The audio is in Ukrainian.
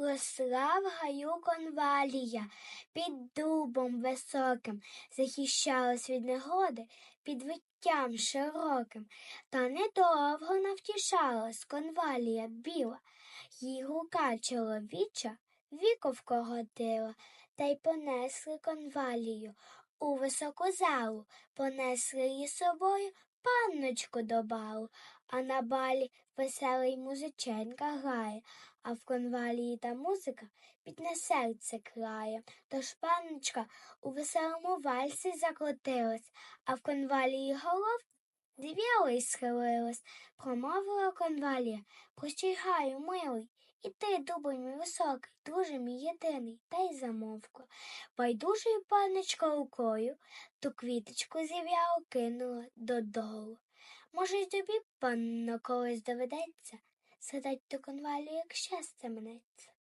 Росла в гаю конвалія, під дубом високим, захищалась від негоди під виттям широким, та недовго навтішалась конвалія біла, їй рука чоловіча віку вкоротила, та й понесли конвалію у високу залу, понесли її собою панночку до балу, а на балі веселий музиченка грає, а в конвалії та музика підне серце крає. Тож панночка у веселому вальсі закрутилась, а в конвалії голов Див'ялись схилилась, промовила конвалія, прощай гаю, милий, і ти, дубонь мій високий, друже мій єдиний, та й замовкла. Байдужою панночка рукою ту квіточку зів'яло кинула додолу. Може, й тобі, панно, колись доведеться, згадать ту конвалію, як щастя минеться.